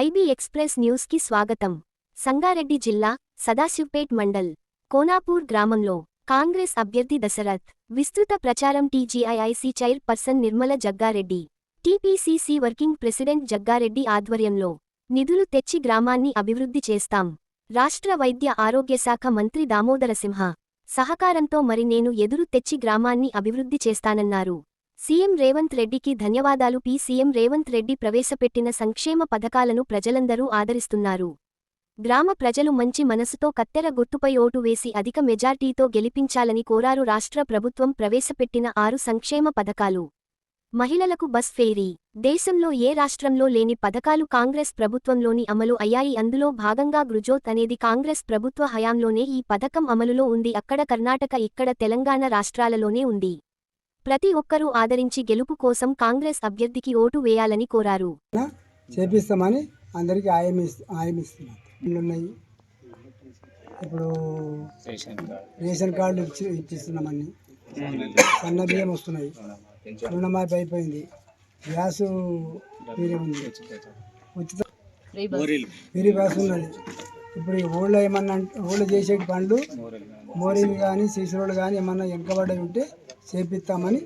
IB express న్యూస్కి స్వాగతం. సంగారెడ్డి జిల్లా సదాశివ్పేట్ మండల్ కోనాపూర్ గ్రామంలో కాంగ్రెస్ అభ్యర్థి దశరథ్ విస్తృత ప్రచారం TGIIC chair person Nirmala Jaggareddy TPCC working president Jaggareddy ఆధ్వర్యంలో నిధులు తెచ్చి గ్రామాన్ని అభివృద్ధి చేస్తాం. రాష్ట్ర వైద్య ఆరోగ్యశాఖ మంత్రి దామోదరసింహ సహకారంతో మరి నేను ఎదురు తెచ్చి గ్రామాన్ని అభివృద్ధి చేస్తానన్నారు. సీఎం రేవంత్ రెడ్డికి ధన్యవాదాలు. పి. సీఎం రేవంత్ రెడ్డి ప్రవేశపెట్టిన సంక్షేమ పథకాలను ప్రజలందరూ ఆదరిస్తున్నారు. గ్రామ ప్రజలు మంచి మనసుతో కత్తెర గుర్తుపై ఓటు వేసి అధిక మెజార్టీతో గెలిపించాలని కోరారు రాష్ట్ర ప్రభుత్వం ప్రవేశపెట్టిన ఆరు సంక్షేమ పథకాలు. మహిళలకు బస్ ఫేరీ. దేశంలో ఏ రాష్ట్రంలో లేని పథకాలు కాంగ్రెస్ ప్రభుత్వంలోని అమలు అయ్యాయి. అందులో భాగంగా గృజోత్ అనేది కాంగ్రెస్ ప్రభుత్వ హయాంలోనే ఈ పథకం అమలులో ఉంది. అక్కడ కర్ణాటక ఇక్కడ తెలంగాణ రాష్ట్రాలలోనే ఉంది. ప్రతి ఒక్కరూ ఆదరించి గెలుపు కోసం కాంగ్రెస్ అభ్యర్థికి ఓటు వేయాలని కోరారు. చేపిస్తామని అందరికీ ఇల్లు ఉన్నాయి ఇప్పుడు రేషన్ కార్డు ఇచ్చి ఇప్పిస్తున్నామని. సన్న బియ్యం వస్తున్నాయి. రుణమాఫీ అయిపోయింది. గ్యాసు ఫ్రీ ఉంది. ఉచిత ఫ్రీ బస్ ఉన్నది. ఇప్పుడు ఈ ఊళ్ళో ఏమన్నా అంటే- ఊళ్ళో చేసే పనులు మోరీలు కానీ సీసరోళ్ళు కానీ ఏమన్నా వెనకబడి ఉంటే చేపిస్తామని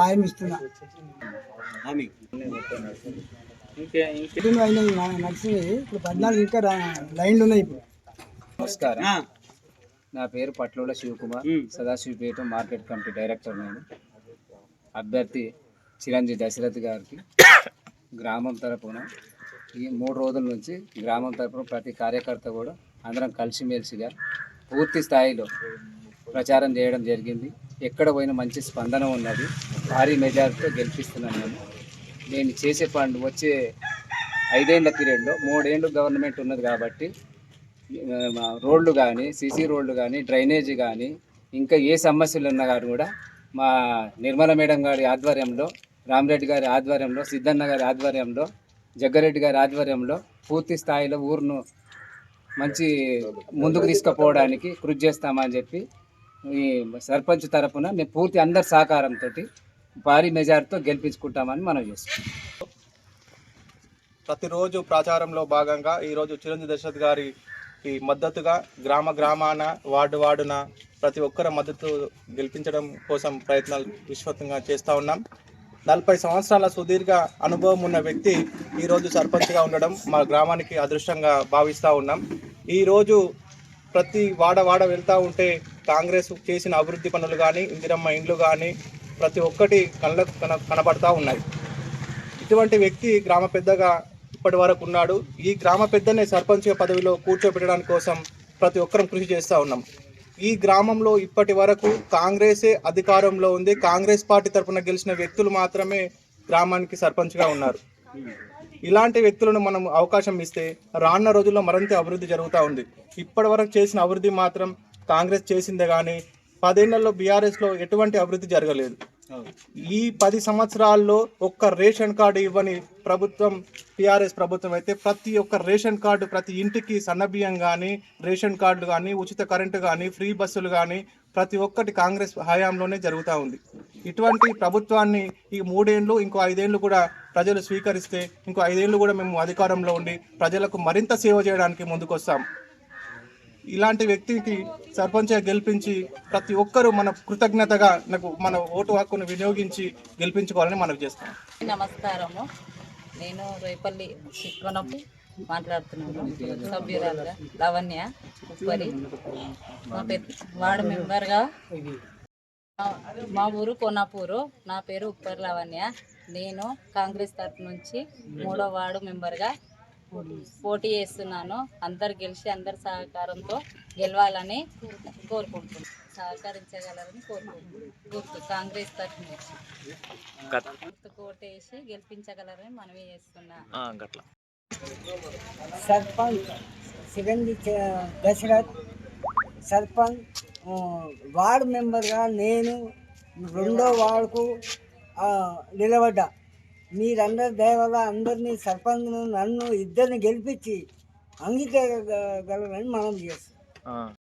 ఆయం ఇస్తున్నా. నడిచినాయి ఇప్పుడు పద్నాలుగు ఇంకా లైన్లు ఉన్నాయి ఇప్పుడు. నమస్కారం. నా పేరు Patlola Shivakumar. Sadashivpet market committee director నేను. అభ్యర్థి చిరంజీవి దశరథ్ గారికి గ్రామం తరపున ఈ మూడు రోజుల నుంచి గ్రామం తరపున ప్రతి కార్యకర్త కూడా అందరం కలిసిమెలిసిగా పూర్తి స్థాయిలో ప్రచారం చేయడం జరిగింది. ఎక్కడ పోయినా మంచి స్పందన ఉన్నది. భారీ మెజారిటీతో గెలిపిస్తున్నాను నేను నేను చేసే పనులు వచ్చే ఐదేళ్ళ పీరియడ్లో మూడేళ్ళు గవర్నమెంట్ ఉన్నది కాబట్టి రోడ్లు కానీ సీసీ రోడ్లు కానీ డ్రైనేజీ కానీ ఇంకా ఏ సమస్యలు ఉన్నా కానీ కూడా మా నిర్మల మేడం గారి ఆధ్వర్యంలో రామరెడ్డి గారి ఆధ్వర్యంలో సిద్ధన్న గారి ఆధ్వర్యంలో జగ్గారెడ్డి గారి ఆధ్వర్యంలో పూర్తి స్థాయిలో ఊరును మంచి ముందుకు తీసుకుపోవడానికి కృషి చేస్తామని చెప్పి ఈ సర్పంచ్ తరపున మేము పూర్తి అందరి సహకారంతో భారీ మెజార్టీతో గెలిపించుకుంటామని మనం చేస్తాం ప్రతిరోజు ప్రచారంలో భాగంగా ఈరోజు చిరంజీవి దశరథ్ గారి ఈ మద్దతుగా గ్రామ గ్రామాన వార్డు వార్డున ప్రతి ఒక్కరి మద్దతు గెలిపించడం కోసం ప్రయత్నాలు విశ్వతంగా చేస్తూ ఉన్నాం. నలభై సంవత్సరాల సుదీర్ఘ అనుభవం ఉన్న వ్యక్తి ఈరోజు సర్పంచ్గా ఉండడం మా గ్రామానికి అదృష్టంగా భావిస్తూ ఉన్నాం. ఈరోజు ప్రతి వాడ వాడ వెళ్తూ ఉంటే కాంగ్రెస్ చేసిన అభివృద్ధి పనులు కానీ ఇందిరమ్మ ఇండ్లు కానీ ప్రతి ఒక్కటి కళ్ళకు కన కనబడతా ఉన్నాయి. ఇటువంటి వ్యక్తి గ్రామ పెద్దగా ఇప్పటి వరకు ఉన్నాడు. ఈ గ్రామ పెద్దనే సర్పంచ్ పదవిలో కూర్చోబెట్టడానికి కోసం ప్రతి ఒక్కరం కృషి చేస్తూ ఉన్నాం. ఈ గ్రామంలో ఇప్పటి వరకు కాంగ్రెసే అధికారంలో ఉంది. కాంగ్రెస్ పార్టీ తరఫున గెలిచిన వ్యక్తులు మాత్రమే గ్రామానికి సర్పంచ్గా ఉన్నారు. ఇలాంటి వ్యక్తులను మనం అవకాశం ఇస్తే రానున్న రోజుల్లో మరింత అభివృద్ధి జరుగుతూ ఉంది. ఇప్పటి వరకు చేసిన అభివృద్ధి మాత్రం కాంగ్రెస్ చేసిందే కానీ పదేళ్ళలో బీఆర్ఎస్లో ఎటువంటి అభివృద్ధి జరగలేదు. ఈ పది సంవత్సరాల్లో ఒక్క రేషన్ కార్డు ఇవ్వని ప్రభుత్వం టిఆర్ఎస్ ప్రభుత్వం అయితే ప్రతి ఒక్క రేషన్ కార్డు ప్రతి ఇంటికి సన్నబియ్యం కానీ రేషన్ కార్డు కానీ ఉచిత కరెంటు కానీ ఫ్రీ బస్సులు కానీ ప్రతి ఒక్కటి కాంగ్రెస్ హయాంలోనే జరుగుతూ ఉంది. ఇటువంటి ప్రభుత్వాన్ని ఈ మూడేళ్ళు ఇంకో ఐదేళ్ళు కూడా ప్రజలు స్వీకరిస్తే ఇంకో ఐదేళ్ళు కూడా మేము అధికారంలో ఉండి ప్రజలకు మరింత సేవ చేయడానికి ముందుకొస్తాం. ఇలాంటి వ్యక్తికి సర్పంచ్గా గెలిపించి ప్రతి ఒక్కరూ మన కృతజ్ఞతగా నాకు మన ఓటు హక్కును వినియోగించి గెలిపించుకోవాలని మనవి చేస్తాం నమస్కారము. నేను రేపల్లి చిక్కొనపు మాట్లాడుతున్నాను. సభ్యురాలుగా లవణ్య ఉప్పరి. మా వార్డు మెంబర్గా మా- మా ఊరు కోనాపూరు. నా పేరు ఉప్పరి లవణ్య. నేను కాంగ్రెస్ తరఫు నుంచి మూడో వార్డు మెంబర్గా పోటీ చేస్తున్నాను. అందరు గెలిచి అందరి సహకారంతో గెలవాలని కోరుకుంటున్నాను. సహకరించగలరని కోరుకుంటున్నాను. గుర్తు కాంగ్రెస్ తరఫు నుంచి గుర్తుకు ఓటేసి గెలిపించగలరని మనవి చేస్తున్నా. సర్పంచ్ చ- దశరథ్ సర్పంచ్ వార్డు మెంబర్గా నేను రెండో వార్డుకు ఆ, నిలబడ్డా. మీరందరి దయ అందరినీ సర్పంచ్ నన్ను ఇద్దరిని గెలిపించి అంగీకరించగలరని మనం చేస్తాం.